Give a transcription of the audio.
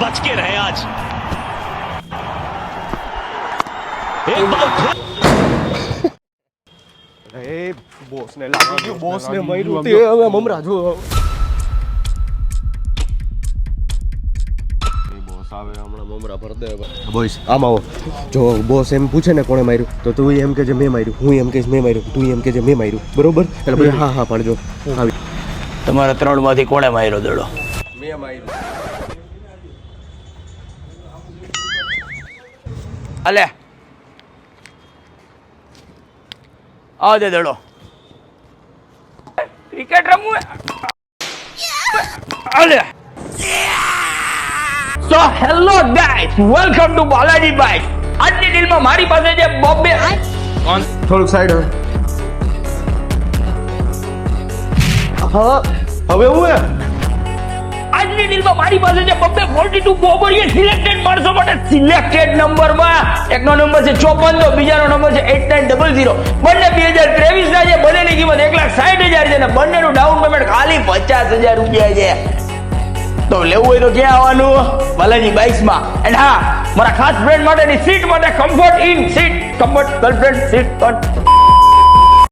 बच के रहे आज एक बार फिर એ બોસને લાગી ગયું બોસને માર્યું તે હવે મમરા જો બોસ આવે હમણાં મમરા ભર દે બોસ આમ આવો જો બોસ એમ પૂછે ને કોણે માર્યું તો તું એમ કે જે મેં માર્યું હું એમ કહીશ મેં માર્યું તું એમ કે જે મેં માર્યું બરોબર એટલે પછી હા હા પાડજો આવી તમારા ત્રણ માંથી કોણે માર્યો દડો મેં માર્યું અલે. આવ દે દડો. ક્રિકેટ રમવું અલે. So hello guys welcome to Balaji bike આજની ડીલમાં મારી પાસે જે બોમ્બે કોણ? થોડુંક સાઈડ હા. હવે હું? ડીલમાં મારી પાસે છે બબ્બે 42 બોબરીએ સિલેક્ટેડ માણસો માટે. સિલેક્ટેડ નંબરમાં એકનો નંબર છે 54 તો બીજાનો નંબર છે 8900 બંને 2023 ના છે, બંનેની કિંમત એક લાખ સાઠ હજાર છે અને બંનેનું ડાઉન પેમેન્ટ ખાલી 50 હજાર રૂપિયા છે. તો લેવું હોય તો ક્યાં આવવાનું? બાલાજી બાઇક્સમાં એન્ડ હા, મારા ખાસ ફ્રેન્ડ માટેની સીટ માટે comfort in seat comfort girlfriend seat